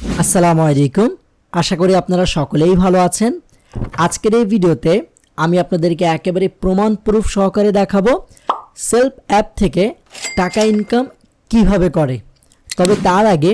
আসসালামু আলাইকুম। আশা করি আপনারা সকলেই ভালো আছেন। আজকের এই ভিডিওতে আমি আপনাদেরকে একেবারে প্রমাণ প্রুফ সহকারে দেখাবো সেলফ অ্যাপ থেকে টাকা ইনকাম কীভাবে করে। তবে তার আগে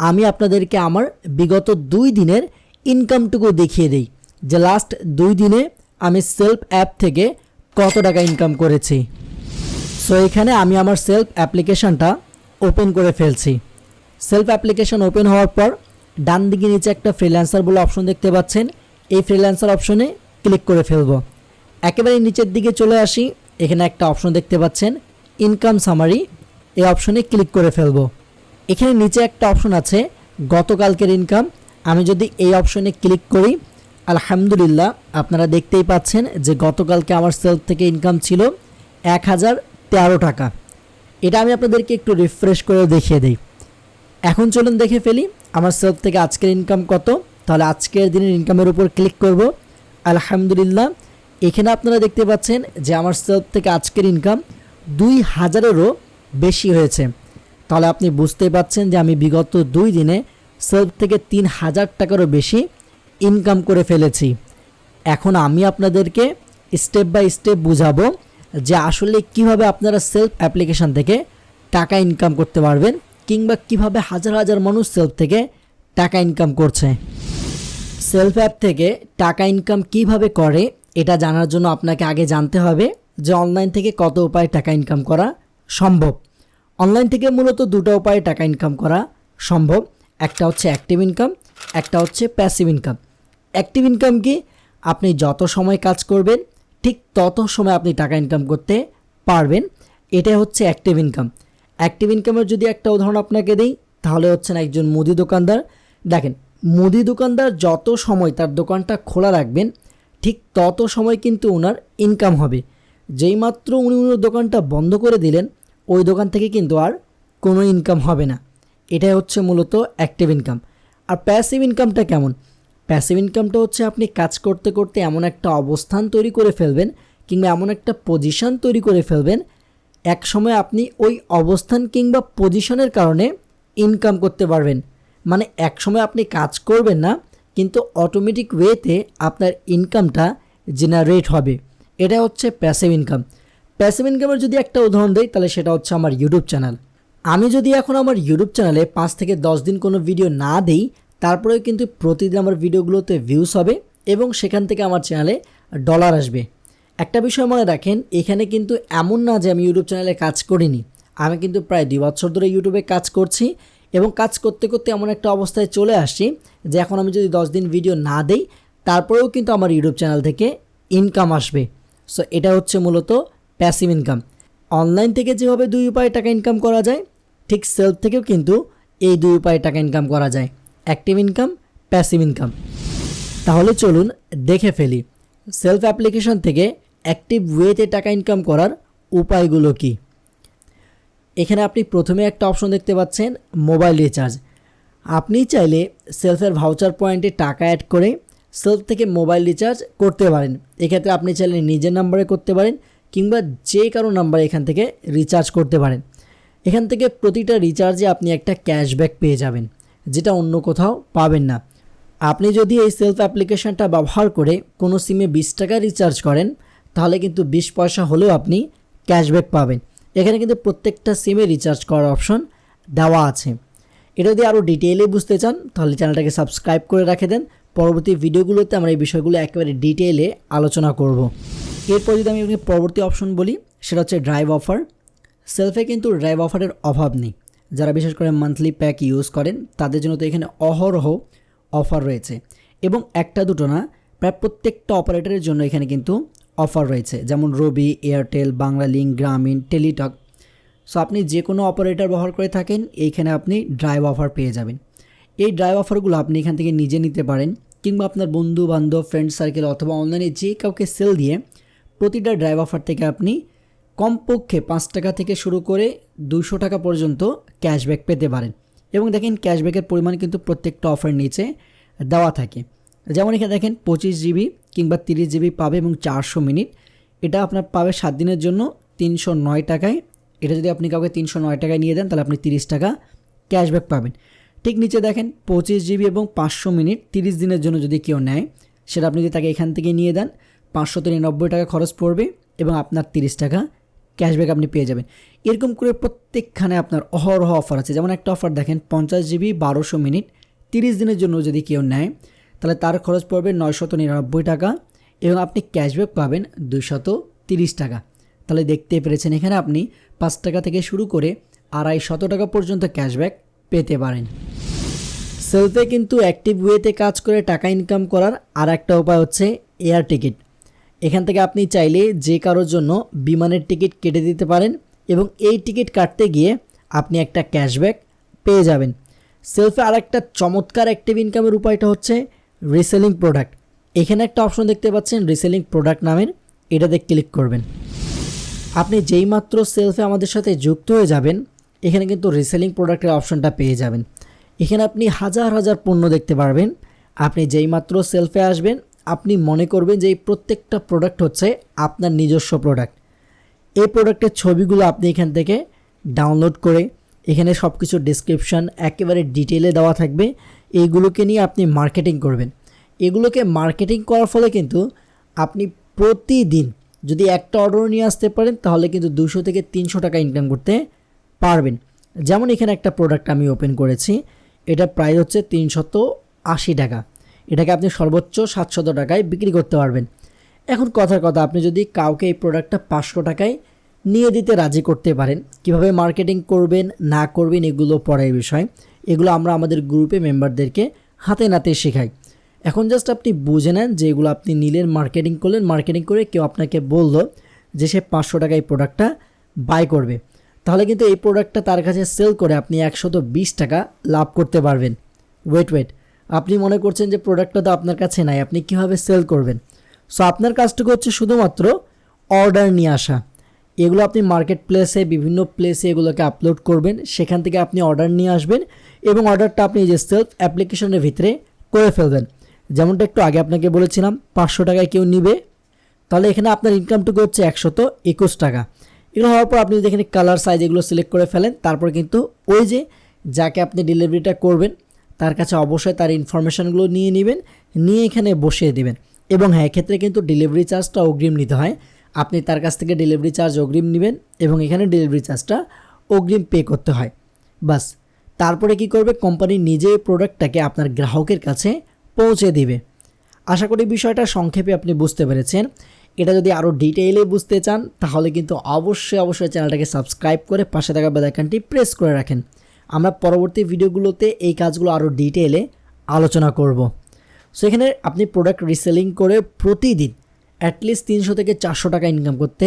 আমি আপনাদেরকে আমার বিগত দুই দিনের ইনকামটুকু দেখিয়ে দিই যে লাস্ট দুই দিনে আমি সেলফ অ্যাপ থেকে কত টাকা ইনকাম করেছি। সো এখানে আমি আমার সেলফ অ্যাপ্লিকেশনটা ওপেন করে ফেলছি। সেলফ অ্যাপ্লিকেশন ওপেন হওয়ার পর ডান দিকে নিচে একটা ফ্রিল্যান্সার বলে অপশন দেখতে পাচ্ছেন। এই ফ্রিল্যান্সার অপশনে ক্লিক করে ফেলব। একেবারে নিচের দিকে চলে আসি, এখানে একটা অপশন দেখতে পাচ্ছেন ইনকাম সামারি এই অপশনে ক্লিক করে ফেলব। এখানে নিচে একটা অপশন আছে, গতকালকের ইনকাম আমি যদি এই অপশনে ক্লিক করি, আলহামদুলিল্লাহ আপনারা দেখতেই পাচ্ছেন যে গতকালকে আমার সেলফ থেকে ইনকাম ছিল এক হাজার তেরো টাকা। এটা আমি আপনাদেরকে একটু রিফ্রেশ করে দেখিয়ে দিই। এখন চলুন দেখে ফেলি। আমার সেলফ থেকে আজকের ইনকাম কত? তাহলে আজকের দিনের ইনকামের উপর ক্লিক করব। আলহামদুলিল্লাহ। এখানে আপনারা দেখতে পাচ্ছেন যে আমার সেলফ থেকে আজকের ইনকাম দুই হাজারেরও বেশি হয়েছে। তাহলে আপনি বুঝতে পাচ্ছেন যে আমি বিগত দুই দিনে সেলফ থেকে তিন হাজার টাকারও বেশি ইনকাম করে ফেলেছি। এখন আমি আপনাদেরকে স্টেপ বাই স্টেপ বুঝাবো যে আসলে কীভাবে আপনারা সেলফ অ্যাপ্লিকেশন থেকে টাকা ইনকাম করতে পারবেন। কিংবা কীভাবে হাজার হাজার মানুষ সেলফ থেকে টাকা ইনকাম করছে। সেলফ অ্যাপ থেকে টাকা ইনকাম কীভাবে করে, এটা জানার জন্য আপনাকে আগে জানতে হবে যে অনলাইন থেকে কত উপায়ে টাকা ইনকাম করা সম্ভব। অনলাইন থেকে মূলত দুটো উপায়ে টাকা ইনকাম করা সম্ভব। একটা হচ্ছে অ্যাক্টিভ ইনকাম একটা হচ্ছে প্যাসিভ ইনকাম অ্যাক্টিভ ইনকাম কি? আপনি যত সময় কাজ করবেন, ঠিক তত সময় আপনি টাকা ইনকাম করতে পারবেন। এটা হচ্ছে অ্যাক্টিভ ইনকাম অ্যাক্টিভ ইনকামের যদি একটা উদাহরণ আপনাকে দিই, তাহলে হচ্ছেন একজন মুদি দোকানদার। দেখেন, মুদি দোকানদার যত সময় তার দোকানটা খোলা রাখবেন, ঠিক তত সময় কিন্তু ওনার ইনকাম হবে। যেই মাত্র উনি উনার দোকানটা বন্ধ করে দিলেন, ওই দোকান থেকে কিন্তু আর কোনো ইনকাম হবে না। এটাই হচ্ছে মূলত অ্যাক্টিভ ইনকাম আর প্যাসিভ ইনকামটা কেমন? প্যাসিভ ইনকামটা হচ্ছে আপনি কাজ করতে করতে এমন একটা অবস্থান তৈরি করে ফেলবেন, কিংবা এমন একটা পজিশন তৈরি করে ফেলবেন এক সময় আপনি ওই অবস্থান কিংবা পজিশনের কারণে ইনকাম করতে পারবেন। মানে এক সময় আপনি কাজ করবেন না, কিন্তু অটোমেটিক ওয়েতে আপনার ইনকামটা জেনারেট হবে। এটা হচ্ছে প্যাসিভ ইনকাম প্যাসিভ ইনকামের যদি একটা উদাহরণ দেই, তাহলে সেটা হচ্ছে আমার ইউটিউব চ্যানেল আমি যদি এখন আমার ইউটিউব চ্যানেলে পাঁচ থেকে দশ দিন কোনো ভিডিও না দেই, তারপরেও কিন্তু প্রতিদিন আমার ভিডিওগুলোতে ভিউস হবে এবং সেখান থেকে আমার চ্যানেলে ডলার আসবে। একটা বিষয় মনে রাখেন, এখানে কিন্তু এমন না যে আমি ইউটিউব চ্যানেলে কাজ করিনি। আমি কিন্তু প্রায় দুই বছর ধরে ইউটিউবে কাজ করছি এবং কাজ করতে করতে এমন একটা অবস্থায় চলে আসছি যে এখন আমি যদি দশ দিন ভিডিও না দেই, তারপরেও কিন্তু আমার ইউটিউব চ্যানেল থেকে ইনকাম আসবে। সো এটা হচ্ছে মূলত প্যাসিভ ইনকাম অনলাইন থেকে যেভাবে দুই উপায়ে টাকা ইনকাম করা যায়, ঠিক সেলফ থেকেও কিন্তু এই দুই উপায়ে টাকা ইনকাম করা যায়। অ্যাক্টিভ ইনকাম প্যাসিভ ইনকাম তাহলে চলুন দেখে ফেলি। সেলফ অ্যাপ্লিকেশন থেকে অ্যাক্টিভ ওয়েতে টাকা ইনকাম করার উপায়গুলো কি? এখানে আপনি প্রথমে একটা অপশন দেখতে পাচ্ছেন মোবাইল রিচার্জ আপনি চাইলে সেলফের ভাউচার পয়েন্টে টাকা অ্যাড করে সেলফ থেকে মোবাইল রিচার্জ করতে পারেন। এক্ষেত্রে আপনি চাইলে নিজের নাম্বারে করতে পারেন কিংবা যে কারও নাম্বারে এখান থেকে রিচার্জ করতে পারেন। এখান থেকে প্রতিটা রিচার্জে আপনি একটা ক্যাশব্যাক পেয়ে যাবেন, যেটা অন্য কোথাও পাবেন না। আপনি যদি এই সেলফ অ্যাপ্লিকেশনটা ব্যবহার করে কোনো সিমে বিশ টাকা রিচার্জ করেন তাহলে কিন্তু বিশ পয়সা হলেও আপনি ক্যাশব্যাক পাবেন। এখানে কিন্তু প্রত্যেকটা সিমে রিচার্জ করার অপশন দেওয়া আছে। এটা যদি আরও ডিটেইলে বুঝতে চান, তাহলে চ্যানেলটাকে সাবস্ক্রাইব করে রাখে দেন। পরবর্তী ভিডিওগুলোতে আমরা এই বিষয়গুলো একেবারে ডিটেইলে আলোচনা করব। এরপর যদি আমি পরবর্তী অপশন বলি, সেটা হচ্ছে ড্রাইভ অফার সেলফে কিন্তু ড্রাইভ অফারের অভাব নেই। যারা বিশেষ করে মান্থলি প্যাক ইউজ করেন, তাদের জন্য তো এখানে অহরহ অফার রয়েছে। এবং একটা দুটো না, প্রায় প্রত্যেকটা অপারেটরের জন্য এখানে কিন্তু অফার রয়েছে, যেমন Robi, Airtel Banglalink Grameen, Teletalk. So আপনি যে কোনো অপারেটর ব্যবহার করে থাকেন, এইখানে আপনি ড্রাইভ অফার পেয়ে যাবেন। এই ড্রাইভ অফারগুলো আপনি এখান থেকে নিজে নিতে পারেন, কিংবা আপনার বন্ধু বান্ধব ফ্রেন্ড সার্কেল অথবা অনলাইনে যে কাউকে সেল দিয়ে প্রতিটা ড্রাইভ অফার থেকে আপনি কমপক্ষে পাঁচ টাকা থেকে শুরু করে দুশো টাকা পর্যন্ত ক্যাশব্যাক পেতে পারেন। এবং দেখেন ক্যাশব্যাকের পরিমাণ কিন্তু প্রত্যেকটা অফার নিচে দেওয়া থাকে। যেমন এখানে দেখেন পঁচিশ জিবি কিংবা তিরিশ জিবি পাবে এবং চারশো মিনিট। এটা আপনার পাবে সাত দিনের জন্য তিনশো নয় টাকায়। এটা যদি আপনি কাউকে তিনশো নয় টাকায় নিয়ে দেন, তাহলে আপনি তিরিশ টাকা ক্যাশব্যাক পাবেন। ঠিক নিচে দেখেন, পঁচিশ জিবি এবং পাঁচশো মিনিট তিরিশ দিনের জন্য যদি কেউ নেয়, সেটা আপনি যদি তাকে এখান থেকে নিয়ে দেন, পাঁচশো তিরানব্বই টাকা খরচ পড়বে এবং আপনার তিরিশ টাকা ক্যাশব্যাক আপনি পেয়ে যাবেন। এরকম করে প্রত্যেকখানে আপনার অহরহ অফার আছে। যেমন একটা অফার দেখেন, পঞ্চাশ জিবি বারোশো মিনিট, তিরিশ দিনের জন্য যদি কেউ নেয় তাহলে তার খরচ পড়বে নয়শত নিরানব্বই টাকা এবং আপনি ক্যাশব্যাক পাবেন দুইশত তিরিশ টাকা। তাহলে দেখতে পেরেছেন এখানে আপনি পাঁচ টাকা থেকে শুরু করে আড়াই শত টাকা পর্যন্ত ক্যাশব্যাক পেতে পারেন। সেলফে কিন্তু অ্যাক্টিভ ওয়েতে কাজ করে টাকা ইনকাম করার আর একটা উপায় হচ্ছে এয়ার টিকিট এখান থেকে আপনি চাইলে যে কারোর জন্য বিমানের টিকিট কেটে দিতে পারেন এবং এই টিকিট কাটতে গিয়ে আপনি একটা ক্যাশব্যাক পেয়ে যাবেন। সেলফে আর একটা চমৎকার অ্যাক্টিভ ইনকামের উপায়টা হচ্ছে রিসেলিং প্রোডাক্ট এখানে একটা অপশন দেখতে পাচ্ছেন রিসেলিং প্রোডাক্ট নামের। এটাতে ক্লিক করবেন। আপনি যেই মাত্র সেলফে আমাদের সাথে যুক্ত হয়ে যাবেন, এখানে কিন্তু রিসেলিং প্রোডাক্টের অপশনটা পেয়ে যাবেন। এখানে আপনি হাজার হাজার পণ্য দেখতে পারবেন। আপনি যেই মাত্র সেলফে আসবেন, আপনি মনে করবেন যে এই প্রত্যেকটা প্রোডাক্ট হচ্ছে আপনার নিজস্ব প্রোডাক্ট এই প্রোডাক্টের ছবিগুলো আপনি এখান থেকে ডাউনলোড করে, এখানে সব কিছু ডিসক্রিপশান একেবারে ডিটেলে দেওয়া থাকবে। এইগুলোকে নিয়ে আপনি মার্কেটিং করবেন। এগুলোকে মার্কেটিং করার ফলে কিন্তু আপনি প্রতিদিন যদি একটা অর্ডার নিয়ে আসতে পারেন, তাহলে কিন্তু দুশো থেকে তিনশো টাকা ইনকাম করতে পারবেন। যেমন এখানে একটা প্রোডাক্ট আমি ওপেন করেছি, এটা প্রাইস হচ্ছে তিনশত আশি টাকা। এটাকে আপনি সর্বোচ্চ সাতশত টাকায় বিক্রি করতে পারবেন। এখন কথার কথা, আপনি যদি কাউকে এই প্রোডাক্টটা পাঁচশো টাকায় নিয়ে দিতে রাজি করতে পারেন, কীভাবে মার্কেটিং করবেন, না করবেন, এগুলো পরের বিষয়। এগুলো আমরা আমাদের গ্রুপে মেম্বারদেরকে হাতে নাতে শেখাই। এখন জাস্ট আপনি বুঝে নেন যে এগুলো আপনি নিলেন মার্কেটিং করলেন মার্কেটিং করে কেউ আপনাকে বলল যে সে পাঁচশো টাকায় এই প্রোডাক্টটা বাই করবে। তাহলে কিন্তু এই প্রোডাক্টটা তার কাছে সেল করে আপনি একশত বিশ টাকা লাভ করতে পারবেন। ওয়েট ওয়েট আপনি মনে করছেন যে প্রোডাক্টটা তো আপনার কাছে নাই, আপনি কীভাবে সেল করবেন? সো আপনার কাজটুকু হচ্ছে শুধুমাত্র অর্ডার নিয়ে আসা। এগুলো আপনি মার্কেট প্লেসে বিভিন্ন প্লেসে এগুলোকে আপলোড করবেন। সেখান থেকে আপনি অর্ডার নিয়ে আসবেন এবং অর্ডারটা আপনি যে সেলফ অ্যাপ্লিকেশনের ভিতরে করে ফেলবেন। যেমনটা একটু আগে আপনাকে বলেছিলাম, পাঁচশো টাকায় কেউ নিবে, তাহলে এখানে আপনার ইনকামটুকু হচ্ছে একশত একুশ টাকা। এগুলো হওয়ার পর আপনি যদি এখানে কালার সাইজ এগুলো সিলেক্ট করে ফেলেন, তারপর কিন্তু ওই যে যাকে আপনি ডেলিভারিটা করবেন, তার কাছে অবশ্যই তার ইনফরমেশানগুলো নিয়ে নেবেন, নিয়ে এখানে বসিয়ে দেবেন। এবং হ্যাঁ এক্ষেত্রে কিন্তু ডেলিভারি চার্জটা অগ্রিম নিতে হয়। আপনি তার কাছ থেকে ডেলিভারি চার্জ অগ্রিম নেবেন এবং এখানে ডেলিভারি চার্জটা অগ্রিম পে করতে হয়। বাস, তারপরে কি করবে? কোম্পানি নিজে প্রোডাক্টটাকে আপনার গ্রাহকের কাছে পৌঁছে দিবে। আশা করি বিষয়টা সংক্ষেপে আপনি বুঝতে পেরেছেন। এটা যদি আরও ডিটেইলে বুঝতে চান, তাহলে কিন্তু অবশ্যই অবশ্যই চ্যানেলটাকে সাবস্ক্রাইব করে পাশে থাকা বেলাইকানটি প্রেস করে রাখেন। আমরা পরবর্তী ভিডিওগুলোতে এই কাজগুলো আরও ডিটেইলে আলোচনা করব। সো এখানে আপনি প্রোডাক্ট রিসেলিং করে প্রতিদিন অ্যাটলিস্ট তিনশো থেকে চারশো টাকা ইনকাম করতে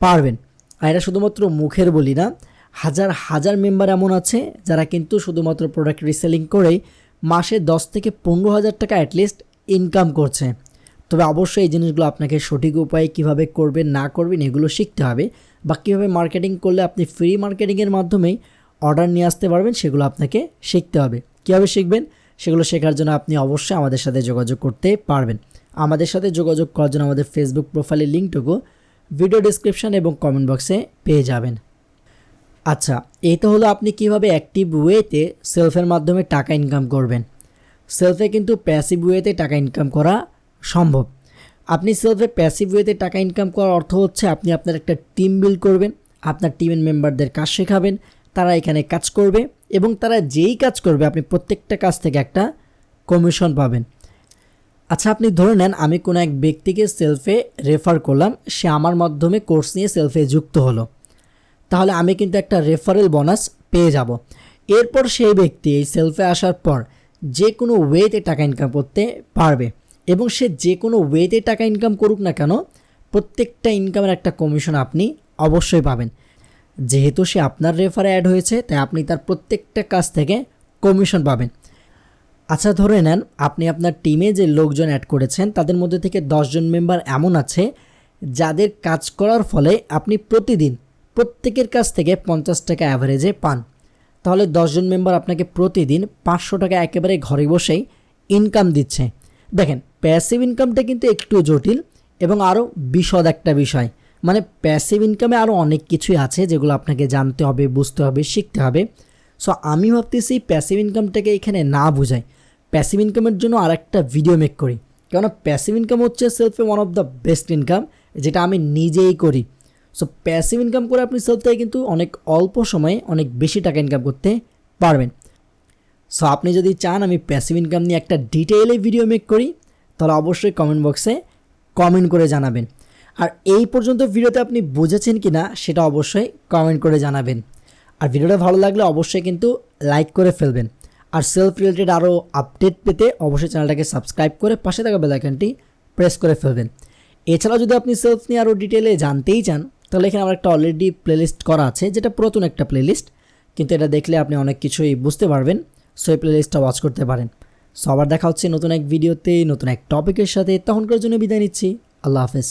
পারবেন। আর এটা শুধুমাত্র মুখের বলি না, হাজার হাজার মেম্বার এমন আছে যারা কিন্তু শুধুমাত্র প্রোডাক্ট রিসেলিং করেই মাসে দশ থেকে পনেরো হাজার টাকা অ্যাটলিস্ট ইনকাম করছে। তবে অবশ্যই এই জিনিসগুলো আপনাকে সঠিক উপায়ে কীভাবে করবেন, না করবেন, এগুলো শিখতে হবে বা কীভাবে মার্কেটিং করলে আপনি ফ্রি মার্কেটিংয়ের মাধ্যমেই অর্ডার নিয়ে আসতে পারবেন, সেগুলো আপনাকে শিখতে হবে। কীভাবে শিখবেন, সেগুলো শেখার জন্য আপনি অবশ্যই আমাদের সাথে যোগাযোগ করতে পারবেন। আমাদের সাথে যোগাযোগ করার জন্য আমাদের ফেসবুক প্রোফাইলের লিঙ্কটুকু ভিডিও ডিসক্রিপশান এবং কমেন্ট বক্সে পেয়ে যাবেন। আচ্ছা এই তো হলো আপনি কীভাবে অ্যাক্টিভ ওয়েতে সেলফের মাধ্যমে টাকা ইনকাম করবেন। সেলফে কিন্তু প্যাসিভ ওয়েতে টাকা ইনকাম করা সম্ভব। আপনি সেলফে প্যাসিভ ওয়েতে টাকা ইনকাম করার অর্থ হচ্ছে আপনি আপনার একটা টিম বিল্ড করবেন, আপনার টিমের মেম্বারদের কাজ শেখাবেন, তারা এখানে কাজ করবে এবং তারা যেই কাজ করবে, আপনি প্রত্যেকটা কাজ থেকে একটা কমিশন পাবেন। আচ্ছা আপনি ধরে নেন আমি কোনো এক ব্যক্তিকে সেলফে রেফার করলাম, সে আমার মাধ্যমে কোর্স নিয়ে সেলফে যুক্ত হলো। তাহলে আমি কিন্তু একটা রেফারেল বোনাস পেয়ে যাব। এরপর সেই ব্যক্তি এই সেলফে আসার পর যে কোনো ওয়েতে টাকা ইনকাম করতে পারবে এবং সে যে কোনো ওয়েতে টাকা ইনকাম করুক না কেন, প্রত্যেকটা ইনকামের একটা কমিশন আপনি অবশ্যই পাবেন। যেহেতু সে আপনার রেফারে অ্যাড হয়েছে, তাই আপনি তার প্রত্যেকটা কাজ থেকে কমিশন পাবেন। আচ্ছা ধরে নেন আপনি আপনার টিমে যে লোকজন অ্যাড করেছেন, তাদের মধ্যে থেকে দশজন মেম্বার এমন আছে যাদের কাজ করার ফলে আপনি প্রতিদিন প্রত্যেকের কাছ থেকে পঞ্চাশ টাকা অ্যাভারেজে পান। তাহলে দশজন মেম্বার আপনাকে প্রতিদিন পাঁচশো টাকা একেবারে ঘরে বসেই ইনকাম দিচ্ছে। দেখেন প্যাসিভ ইনকামটা কিন্তু একটু জটিল এবং আরও বিশদ একটা বিষয়। মানে প্যাসিভ ইনকামে আরও অনেক কিছুই আছে যেগুলো আপনাকে জানতে হবে, বুঝতে হবে, শিখতে হবে। সো আমি ভাবতেছি প্যাসিভ ইনকামটাকে এখানে না বোঝাই। প্যাসিভ ইনকামের জন্য আর একটা ভিডিও মেক করি। কেননা প্যাসিভ ইনকাম হচ্ছে সেলফে one of the best income যেটা আমি নিজেই করি। সো প্যাসিভ ইনকাম করে আপনি সেলফ থেকে কিন্তু অনেক অল্প সময়ে অনেক বেশি টাকা ইনকাম করতে পারবেন। সো আপনি যদি চান আমি প্যাসিভ ইনকাম নিয়ে একটা ডিটেইলে ভিডিও মেক করি, তাহলে অবশ্যই কমেন্ট বক্সে কমেন্ট করে জানাবেন। আর এই পর্যন্ত ভিডিওতে আপনি বুঝেছেন কি না সেটা অবশ্যই কমেন্ট করে জানাবেন। আর ভিডিওটা ভালো লাগলে অবশ্যই কিন্তু লাইক করে ফেলবেন। আর সেলফ রিলেটেড আরও আপডেট পেতে অবশ্যই চ্যানেলটাকে সাবস্ক্রাইব করে পাশে থাকা বেলাইকনটি প্রেস করে ফেলবেন এছাড়াও যদি আপনি সেলফ নিয়ে আরও ডিটেলে জানতেই চান, তাহলে এখানে আমার একটা অলরেডি প্লেলিস্ট করা আছে, যেটা পুরাতন একটা প্লেলিস্ট কিন্তু এটা দেখলে আপনি অনেক কিছুই বুঝতে পারবেন সো এই প্লেলিস্টটা ওয়াচ করতে পারেন। সো আবার দেখা হচ্ছে নতুন এক ভিডিওতে নতুন এক টপিকের সাথে, তখনকার জন্য বিদায় নিচ্ছি, আল্লাহ হাফেজ।